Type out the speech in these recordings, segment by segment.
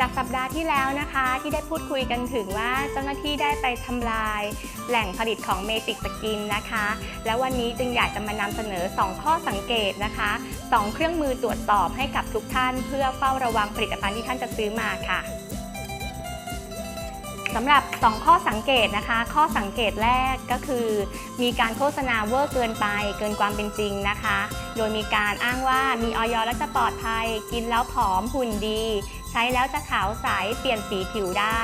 จากสัปดาห์ที่แล้วนะคะ ที่ได้พูดคุยกันถึงว่าเจ้าหน้าที่ได้ไปทำลาย แหล่งผลิตของเมจิกสกินนะคะ แล้ววันนี้จึงอยากจะมานำเสนอ 2 ข้อสังเกตนะคะ 2 เครื่องมือตรวจสอบให้กับทุกท่าน เพื่อเฝ้าระวังผลิตภัณฑ์ที่ท่านจะซื้อมาค่ะ สำหรับ 2 ข้อสังเกตนะคะ ข้อสังเกตแรกก็คือ มีการโฆษณาเวอร์เกินไป เกินความเป็นจริงนะคะ โดยมีการอ้างว่ามีออยแล้วจะปลอดภัย กินแล้วผอมหุ่นดี ใช้แล้วจะขาวใสเปลี่ยนสีผิวได้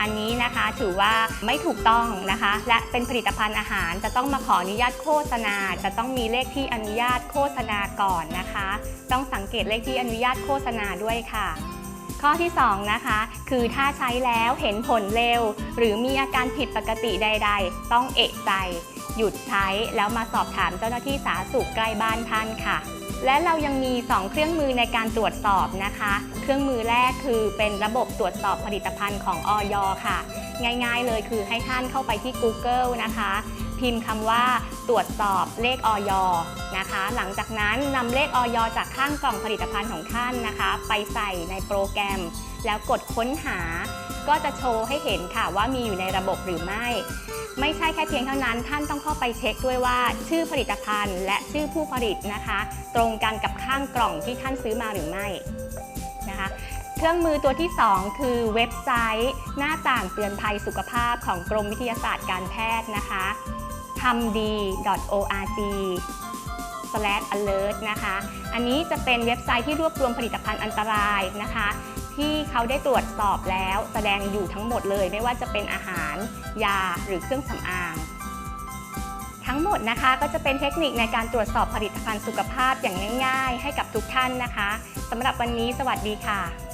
อันนี้นะคะถือว่าไม่ถูกต้องนะคะ และเป็นผลิตภัณฑ์อาหารจะต้องมาขออนุญาตโฆษณา จะต้องมีเลขที่อนุญาตโฆษณาก่อนนะคะ ต้องสังเกตเลขที่อนุญาตโฆษณาด้วยค่ะ ข้อที่ 2 นะคะ คือถ้าใช้แล้วเห็นผลเร็ว หรือมีอาการผิดปกติใด ๆ ต้องเอะใจ หยุดใช้แล้วมาสอบถามเจ้าหน้าที่สาธารณสุขใกล้บ้านท่านค่ะ และเรายังมี 2 เครื่องมือในการตรวจสอบนะคะ เครื่องมือแรกคือเป็นระบบตรวจสอบผลิตภัณฑ์ของออยค่ะ ง่ายๆเลยคือให้ท่านเข้าไปที่ Google นะคะ พิมพ์คำว่าตรวจสอบเลขออยนะคะ หลังจากนั้นนำเลขออยจากข้างกล่องผลิตภัณฑ์ของท่านนะคะ ไปใส่ในโปรแกรม แล้วกดค้นหา ก็จะโชว์ให้เห็นค่ะว่ามีอยู่ในระบบหรือไม่ ไม่ใช่แค่เพียงเท่านั้น ท่านต้องเข้าไปเช็คด้วยว่า ชื่อผลิตภัณฑ์ และชื่อผู้ผลิตนะคะ ตรงกันกับข้างกล่องที่ท่านซื้อมาหรือไม่นะคะเครื่องมือตัวที่ 2 คือเว็บไซต์ หน้าต่างเตือนภัยสุขภาพของกรมวิทยาศาสตร์การแพทย์นะคะ ทำดี .org/alert นะคะ อันนี้จะเป็นเว็บไซต์ที่รวบรวมผลิตภัณฑ์อันตรายนะคะ ที่เขาได้ตรวจสอบแล้วแสดงอยู่ทั้งหมดเลย ไม่ว่าจะเป็นอาหาร ยาหรือเครื่องสำอาง ทั้งหมดนะคะก็จะเป็นเทคนิคในการตรวจสอบผลิตภัณฑ์สุขภาพอย่างง่าย ๆ ให้กับทุกท่านนะคะสำหรับวันนี้สวัสดีค่ะ